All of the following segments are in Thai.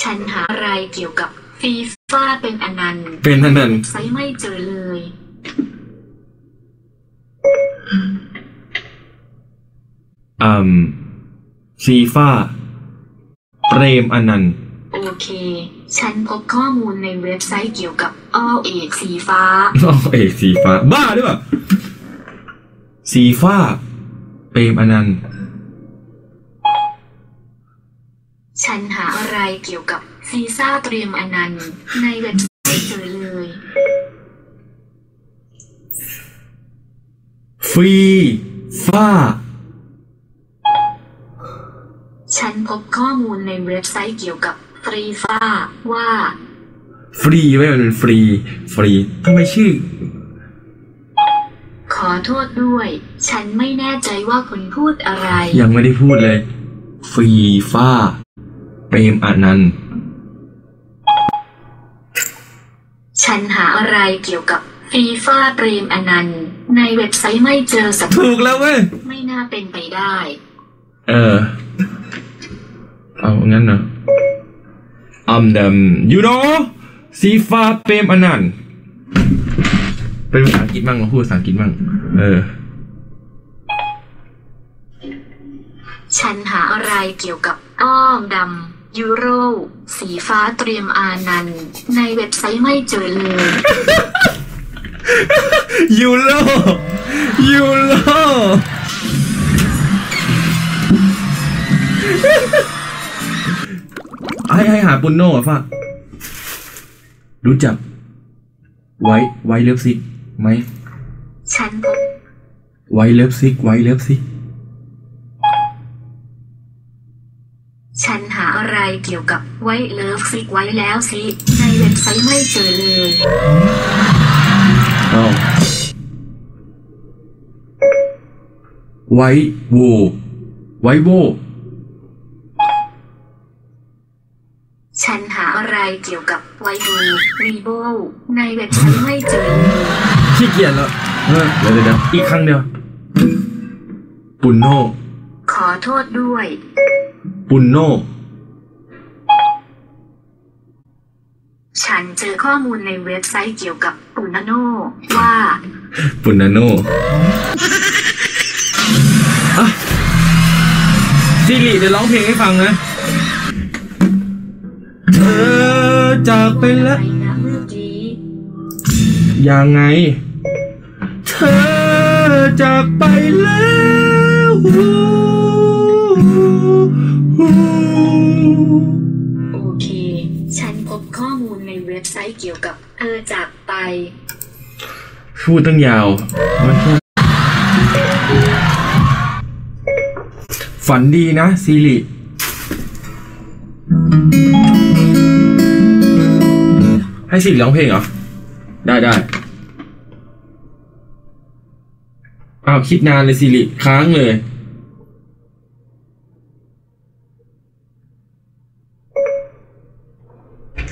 ฉันหาอะไรเกี่ยวกับฟีฟ่าเป็นอนันต์เป็นอันนั้นไซต์ไม่เจอเลย อืมฟีฟ่าเปรมอนันต์ โอเค ฉันพบข้อมูลในเว็บไซต์เกี่ยวกับอ้อเอกสีฟ้าอ๋อเอกสีฟ้า บ้าหรือเปล่าสีฟ้า เปรมอนันต์ ฉันหาอะไรเกี่ยวกับซีซ่าเตรียมอนันต์ในเว็บไซต์เจอเลย ฟรีฟ้า ฉันพบข้อมูลในเว็บไซต์เกี่ยวกับฟรีฟ้าว่า ฟรีไว้มันเป็นฟรี ฟรีทำไมชื่อ ขอโทษด้วย ฉันไม่แน่ใจว่าคุณพูดอะไร ยังไม่ได้พูดเลย ฟรีฟ้า เปรมอนันต์ ฉันหาอะไรเกี่ยวกับฟีฟ่าเตรียมอนันต์ในเว็บไซต์ไม่เจอสักถูกแล้วเว้ย ไม่น่าเป็นไปได้ เออ เอางั้นเนอะอัมดำ you know สีฟ้าเปรมอนันต์เป็นภาษาอังกฤษมั่งมาพูดภาษาอังกฤษมั่งเออ ฉันหาอะไรเกี่ยวกับอ้อมดำ ยูโร สีฟ้าเตรียมอานันต์ในเว็บไซต์ไม่เจอเลยยูโรยูโรให้ให้หาปุนโน่อะฟ้ารู้จัก ไว้ไว้เลิฟซิกไหมฉันพบไว้เลิฟซิกไว้เลิฟซิก เกี่ยวกับไว้เลิฟซิกไว้แล้วสิในเว็บไซต์ไม่เจอเลยอ้าวไว้โวไว้โวฉันหาอะไรเกี่ยวกับไวโบรีโบในเว็บไซต์ไม่เจอเลยขี้เกียจแล้วเออเดี๋ยวเดี๋ยวเดี๋ยวอีกครั้งเดียว ปุนโน ขอโทษด้วย ปุนโน ฉันเจอข้อมูลในเว็บไซต์เกี่ยวกับปุนาโนว่า ปุนนาโนอะซิริเดี๋ยวร้องเพลงให้ฟังนะเธอจากไปแล้วไปนะเมื่อกี้ยังไง เธอจากไปแล้ว กี่ยวกับเธอจากไป พูดตั้งยาว ฝันดีนะซิริให้ซิริร้องเพลงเหรอ ได้ได้อ้าวคิดนานเลยซิริค้างเลย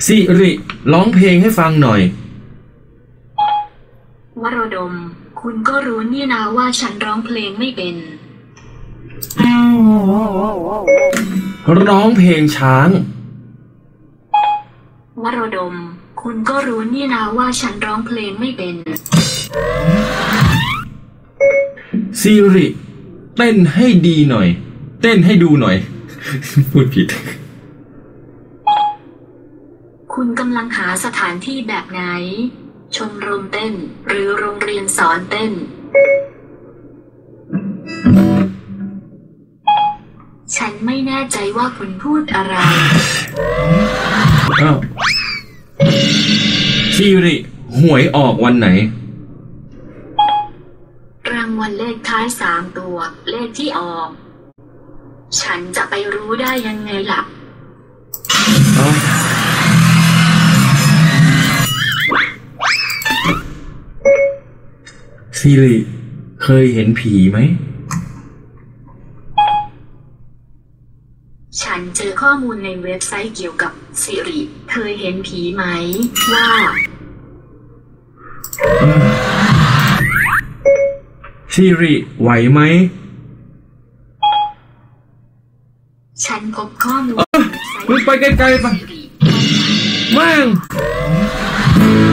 สิริร้องเพลงให้ฟังหน่อย วโรดม คุณก็รู้นี่นะว่าฉันร้องเพลงไม่เป็น ร้องเพลงช้าง วโรดม คุณก็รู้นี่นะว่าฉันร้องเพลงไม่เป็นซีริ เต้นให้ดีหน่อย เต้นให้ดูหน่อย พูดผิด คุณกำลังหาสถานที่แบบไหน ชมรมเต้น หรือโรงเรียนสอนเต้น ฉันไม่แน่ใจว่าคุณพูดอะไรอ้าวซีริหวยออกวันไหน รางวัลเลขท้ายสามตัว เลขที่ออก ฉันจะไปรู้ได้ยังไงล่ะ ซีริเคยเห็นผีไหม ฉันเจอข้อมูลในเว็บไซต์เกี่ยวกับสิริเคยเห็นผีไหม ว่าซีริไหวไหม ฉันพบข้อมูลมึงไปไกลๆไปสิริแม่งอ่า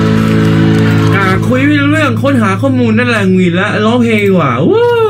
คุยไม่รู้เรื่องค้นหาข้อมูลนั่นแหละหงุดหงิดแล้วร้องเพลงดีกว่าวู้